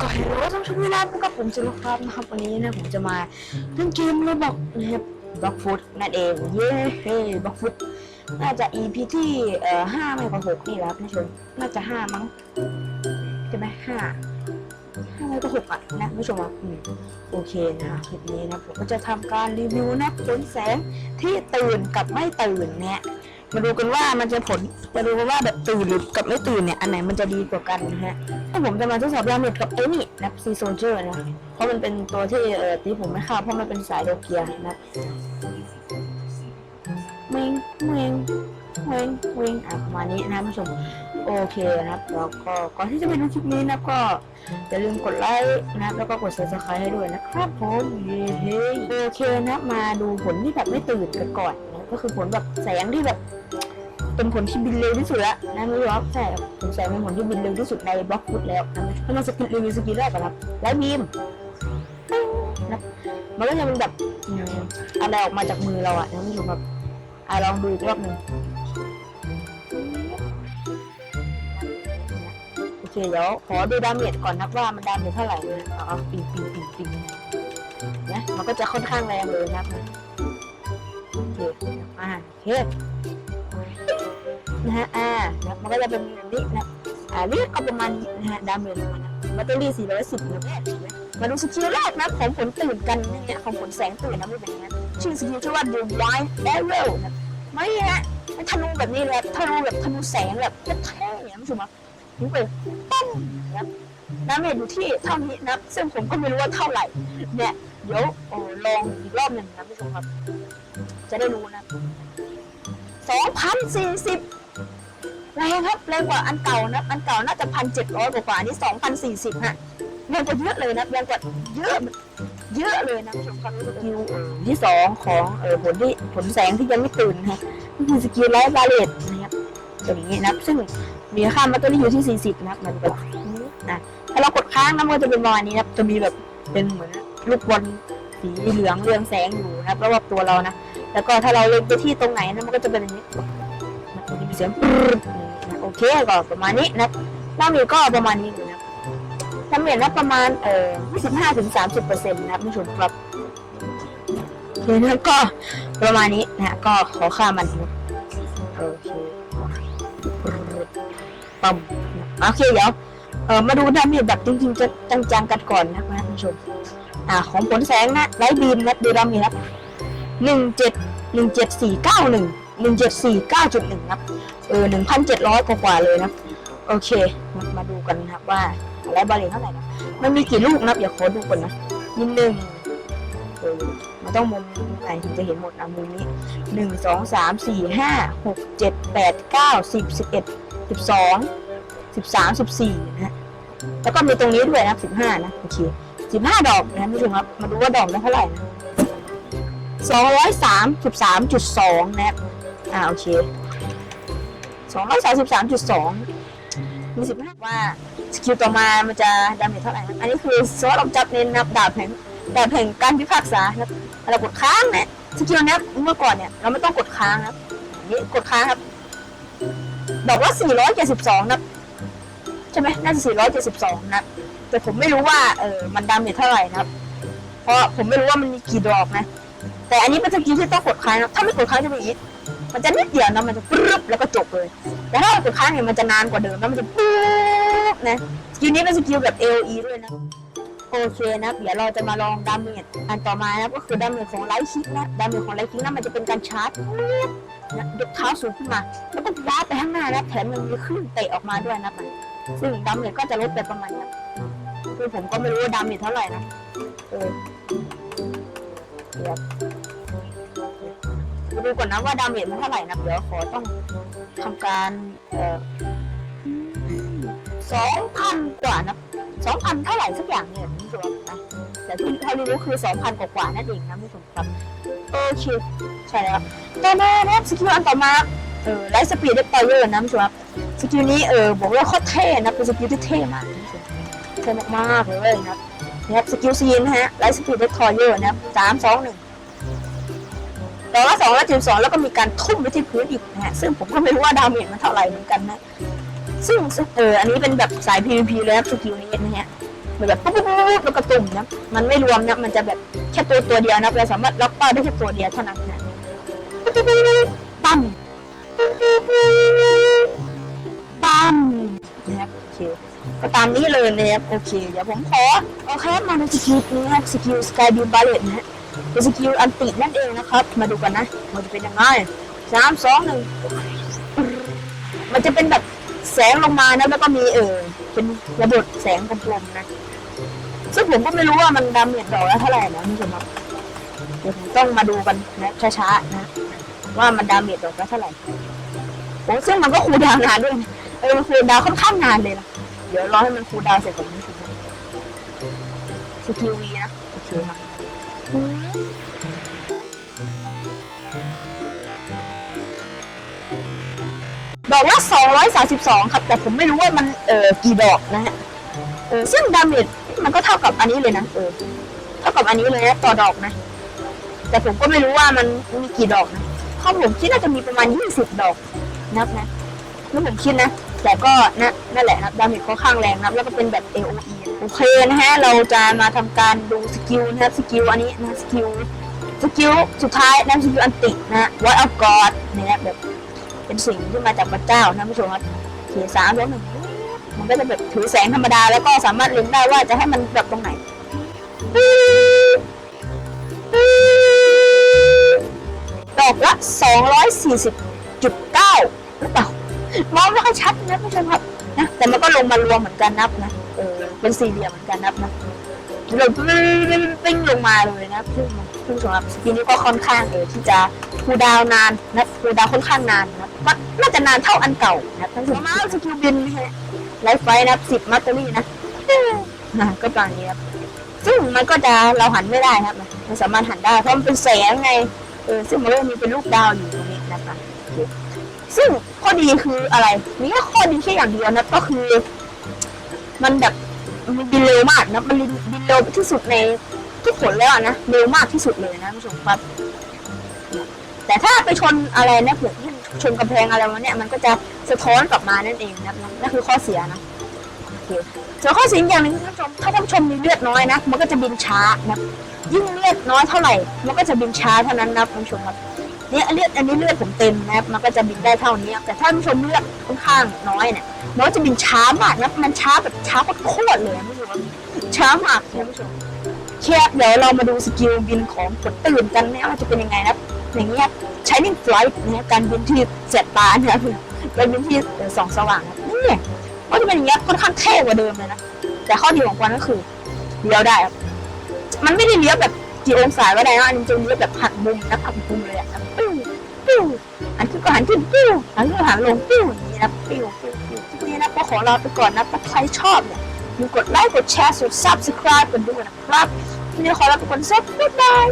ก็เฮลโลท่านผู้ชมนะพบกับผมจิรุครับนะครับวันนี้นะผมจะมาเล่นเกมโรบอกนะครับบล็อกฟุตนั่นเองเย้เฮ้บล็อกฟุตน่าจะ EP ที่เอ่อห้าไม่กว่าหกนี่แหละครับท่านผู้ชมน่าจะห้ามั้งใช่ไหมห้าห้าไม่ก็หกอะนะท่านผู้ชมอะโอเคนะคลิปนี้นะผมก็จะทำการรีวิวนะผลแสงที่ตื่นกับไม่ตื่นเนี่ย มาดูกันว่ามันจะผล มาดูกันว่าแบบตื่นหรือกับไม่ตื่นเนี่ย อันไหนมันจะดีกว่ากันนะฮะถ้าผมจะมาทดสอบดาเมจกับไอ้นี่นะซีโซเจอร์นะ เพราะมันเป็นตัวที่เออที่ผมไม่ฆ่าเพราะมันเป็นสายโดเกียนะเมงเมงเมงเมงอะประมาณนี้นะผู้ชมโอเคนะครับแล้วก็ก่อนที่จะไปดูคลิปนี้นะก็อย่าลืมกดไลค์นะแล้วก็กด subscribe ให้ด้วยนะครับผมเย้เฮ้โอเคนะมาดูผลที่แบบไม่ตื่นกันก่อน ก็คือผลแบบแสงที่แบบ เป็นผลที่บินเร็วที่สุดแล้วนะไม่รู้ว่าใช่ครับผมแสงเป็นผลที่บินเร็วที่สุดในบล็อกฟุตแล้วนะถ้ามันสกิลรีวิวสกิลแรกอะครับไลท์บีมนะมันก็จะเป็นแบบอะไรออกมาจากมือเราอะนะไม่รู้แบบอะลองดูอีกรอบหนึ่งโอเคเดี๋ยวขอดูดาเมจก่อนนะว่ามันดาเมจเท่าไหร่นะเอาเอปิงปิงปิงปิงนะมันก็จะค่อนข้างแรงเลยนะครับ เคนะฮะอ่านะมันก็จะเป็นแบบนี้นะอ่าเรียกก็ประมาณนี้นะฮะดาเมจประมาณนั้นแบตเตอรี่410นะแม่เนไหมมาดูสกิลแรกนะของผลตื่นกันเนี่ยของผลแสงตื่นนะมันเป็นอย่างนี้ชื่อสกิลชื่อว่า The Wild Arrow นะไม่ฮะเป็นธนูแบบนี้เลยธนูแบบธนูแสงแบบเท่ๆเนี่ยท่านผู้ชมครับถึงไปปั้งนะดาเมจอยู่ที่เท่านี้นะซึ่งผมก็ไม่รู้ว่าเท่าไหร่เนี่ยเดี๋ยวโอ้ลองอีกรอบหนึ่งนะท่านผู้ชมครับ จะได้รู้นะ 2,040แรงครับแรงกว่าอันเก่านะอันเก่าน่าจะพันเจ็ดร้อยกว่าอันนี้สองพันสี่สิบฮะแรงกว่าเยอะเลยนะแรงกว่าเยอะเยอะเลยนะผู้ชมครับสกิลเออที่สองของเออผลที่ผลแสงที่ยังไม่ตื่นนะฮะก็คือสกิลไลท์บาเลตนะครับตัวนี้นะซึ่งมีค่ามาตัวนี้อยู่ที่ 40 นะครับมันแบบนะถ้าเรากดค้างนะมันก็จะเป็นประมาณนี้นะครับจะมีแบบเป็นเหมือนลูกบอลสีเหลืองเรืองแสงอยู่นะครับรอบตัวเรานะ แล้วก็ถ้าเราเล็งไปที่ตรงไหนนะมันก็จะเป็นอย่างนี้มันจะมีเสียงปึ๊ดโอเคก็ประมาณนี้นะดาเมจก็ประมาณนี้อยู่นะดาเมจนะประมาณเอ่อ25ถึง30เปอร์เซ็นต์นะครับผู้ชมครับโอเคนะก็ประมาณนี้นะก็ขอค่ามันโอเคปั๊มโอเคเดี๋ยวเออมาดูดาเมจแบบจริงๆจะจังๆกันก่อนนะครับผู้ชมอ่าของผลแสงนะไลท์บีมนะดูดาเมจนะ หนึ่งเจ็ดหนึ่งเจ็ดสี่เก้าหนึ่งหนึ่งเจ็ดสี่เก้าจุดหนึ่งครับเออหนึ่งพันเจ็ดร้อยกว่าเลยนะโอเคมามาดูกันนะครับว่าอะไรบาเลนเท่าไหร่นะมันมีกี่ลูกนะเดี๋ยวขอดูก่อนนะมีหนึ่งเออมันต้องมุมไหนถึงจะเห็นหมดนะมุมนี้หนึ่งสองสามสี่ห้าหกเจ็ดแปดเก้าสิบสิบเอ็ดสิบสองสิบสามสิบสี่นะฮะแล้วก็มีตรงนี้ด้วยนะสิบห้านะโอเคสิบห้าดอกนะผู้ชมครับมาดูว่าดอกได้เท่าไหร่นะ สองร้อยสามสิบสามจุดสองนะครับ อ่า โอเคสองร้อยสามสิบสามจุดสองมีสิบห้าว่า สกิลต่อมา มันจะดาเมจเท่าไหร่นะอันนี้คือซอสลำจับเน้นนับดาบแห่งดาบแห่งการพิพากษาครับเรากดค้างนี่ยสกิลนี้เมื่อก่อนเนี่ย เราไม่ต้องกดค้างครับนี่กดค้างครับ บอกว่าสี่ร้อยเจ็ดสิบสองนะใช่ไหมน่าจะสี่ร้อยเจ็ดสิบสองนะ แต่ผมไม่รู้ว่า เออมันดาเมจเท่าไหร่นะครับ เพราะผมไม่รู้ว่ามันมีกี่ดอกนะ แต่อันนี้เป็นสกิลที่ต้องกดค้างนะถ้าไม่กดค้างจะเป็นอย่างนี้มันจะนิดเดียวนะมันจะปึ๊บแล้วก็จบเลย แต่ถ้าเรากดค้างเนี่ยมันจะนานกว่าเดิมแล้วมันจะปึ๊บนะสกิลนี้เป็นสกิลแบบ AOE ด้วยนะโอเคนะเดี๋ยวเราจะมาลองดาเมจอันต่อมานะก็คือดาเมจของไลท์คิกนะดาเมจของไลท์คิกนะมันจะเป็นการชาร์จปึ๊บนะยกเท้าสูงขึ้นมา แล้วก็ว้าไปข้างหน้านะแถมยังมีคลื่นเตะออกมาด้วยนะมันซึ่งดาเมจก็จะลดไปประมาณนี้คือผมก็ไม่รู้ว่าดาเมจเท่าไหร่นะเออเดี๋ยว มาดูก่อนนะว่าดาเมจมันเท่าไหร่นะเดี๋ยวขอต้องทำการเอ่อสองพันกว่านะสองพันเท่าไหร่สักอย่างเนี่ยคุณผู้ชมนะแต่ที่เท่าที่รู้คือสองพันกว่านั่นเองนะคุณผู้ชมครับโอเคใช่แล้วต่อมานะครับสกิลอันต่อมาเออไลท์สปีดเด็กต่อเยอะนะคุณผู้ชมครับสกิลนี้เออบอกว่าโคตรเท่นะเป็นสกิลที่เท่มากคุณผู้ชมเท่มากๆเลยนะครับนะครับสกิลซีนนะฮะไลท์สปีดเด็กทอยเยอะนะสามสองหนึ่ง แต่ว่าสองร้อยเจ็ดสองแล้วก็มีการทุ่มไปที่พื้นอีกนะฮะซึ่งผมก็ไม่รู้ว่าดาเมจมันเท่าไหร่เหมือนกันนะ ซึ่งเอออันนี้เป็นแบบสาย PVP เลยครับสกิลนี้นะฮะเหมือนแบบปุ๊บปุ๊บปุ๊บปุ๊บแล้วก็ตุ่มนะมันไม่รวมนะมันจะแบบแค่ตัวตัวเดียวนะเราสามารถล็อกเป้าได้แค่ตัวเดียวเท่านั้นนะปั๊มปั๊มนะครับโอเคก็ตามนี้เลยนะครับโอเคเดี๋ยวผมขอโอเคมาในสกิลนี้ครับสกิลสกายบิวบาเลตนะฮะ เป็นสกิลอันตินั่นเองนะครับ มาดูกันนะ มันจะเป็นยังไงสามสองหนึ่งมันจะเป็นแบบแสงลงมานะแล้วก็มีเออเป็นระเบิดแสงกลมๆนะ ซึ่งผมก็ไม่รู้ว่ามันดาเมจดอกละเท่าไหร่นะนี่ครับเดี๋ยวผมต้องมาดูกันนะช้าๆนะ ว่ามันดาเมจดอกละเท่าไหร่โอ้ซึ่งมันก็คูดาวนานด้วยนะเออมันคูดาวค่อนข้างนานเลยนะเดี๋ยวรอให้มันคูดาวเสร็จก่อนนะสกิลวีนะโอเคครับ ดอกละ232 ครับ แต่ผมไม่รู้ว่ามันเออกี่ดอกนะฮะเออซึ่งดาเมจมันก็เท่ากับอันนี้เลยนะเออเท่ากับอันนี้เลยนะต่อดอกนะ แต่ผมก็ไม่รู้ว่ามันมีกี่ดอกนะข้อผมคิดน่าจะมีประมาณ 20 ดอกนับนะนี่ผมคิดนะ แต่ก็นะนั่นแหละครับดาเมจค่อนข้างแรงนะแล้วก็เป็นแบบ AOE โอเคนะฮะเราจะมาทำการดูสกิลนะสกิลอันนี้นะสกิลสกิลสุดท้ายนะสกิลอันตินะ What of God เนี่ยแบบเป็นสิ่งที่มาจากพระเจ้านะผู้ชมครับโอเคสามสองหนึ่งมันก็จะแบบถือแสงธรรมดาแล้วก็สามารถเล็งได้ว่าจะให้มันแบบตรงไหนดอกละ240.9หรือเปล่ามองไม่ค่อยชัดนะผู้ชมครับนะแต่มันก็ลงมารวมเหมือนกันนับนะ เป็นสี่เหลี่ยมเหมือนกันนะครับนะเราปิ้งลงมาเลยนะผู้ผู้ชมครับสกินนี้ก็ค่อนข้างเลยที่จะคูดาวนานนะคูดาวค่อนข้างนานนะก็น่าจะนานเท่าอันเก่านะทั้งสองมาสกิลบินฮะไลฟ์ไฟนะครับสิบมัตเตอรี่นะอะก็ประมาณนี้ครับซึ่งมันก็จะเราหันไม่ได้ครับ มันสามารถหันได้เพราะมันเป็นแสงไงเออซึ่งมันก็มีเป็นลูกดาวอยู่ตรงนี้นะคะซึ่งข้อดีคืออะไรมีแค่ข้อดีแค่อย่างเดียวนะก็คือ มันแบบ มันบินเร็วมากนะมันบินเร็วที่สุดในทุกผลแล้วนะเร็วมากที่สุดเลยนะผู้ชมครับ แต่ถ้าไปชนอะไรนะเผื่อชนกำแพงอะไรวะเนี่ยมันก็จะสะท้อนกลับมานั่นเองนะครับนั่นคือข้อเสียนะโอเคส่วนข้อเสียอย่างหนึ่งท่านผู้ชมถ้าท่านผู้ชมมีเลือดน้อยนะมันก็จะบินช้านะยิ่งเลือดน้อยเท่าไหร่ มันก็จะบินช้าเท่านั้นนะท่านผู้ชมครับ เนี่ยเลือดอันนี้เลือดผมเต็มนะครับมันก็จะบินได้เท่านี้แต่ถ้าท่านผู้ชมเลือดค่อนข้างน้อยเนี่ยมันก็จะบินช้ามากนะมันช้าแบบช้าโคตรเลยนะท่านผู้ชมช้ามากท่านผู้ชมแค่เดี๋ยวเรามาดูสกิลบินของผลตื่นกันนะว่าจะเป็นยังไงนะอย่างเงี้ย Shining Flight นะการบินที่เจ็ดตาเนี่ยคือเป็นบินที่สองสว่างนะนี่ก็จะเป็นอย่างเงี้ยค่อนข้างเท่กว่าเดิมเลยนะแต่ข้อดีของมันก็คือเลี้ยวได้ครับมันไม่ได้เลี้ยวแบบ กี่องศาก็ได้นะอันจะมีแบบหักมุมนะหักมุมเลยอะนะปิ้วปิ้วหันขึ้นก็หันขึ้นปิ้วหันขึ้นก็หันลงปิ้วอย่างนี้นะปิ้วปิ้วปิ้วทีนี้นะก็ขอลาไปก่อนนะถ้าใครชอบเนี่ยอย่าลืมกดไลค์กดแชร์กด subscribe กันด้วยนะครับทีนี้ขอลาไปก่อนสักบ๊ายบาย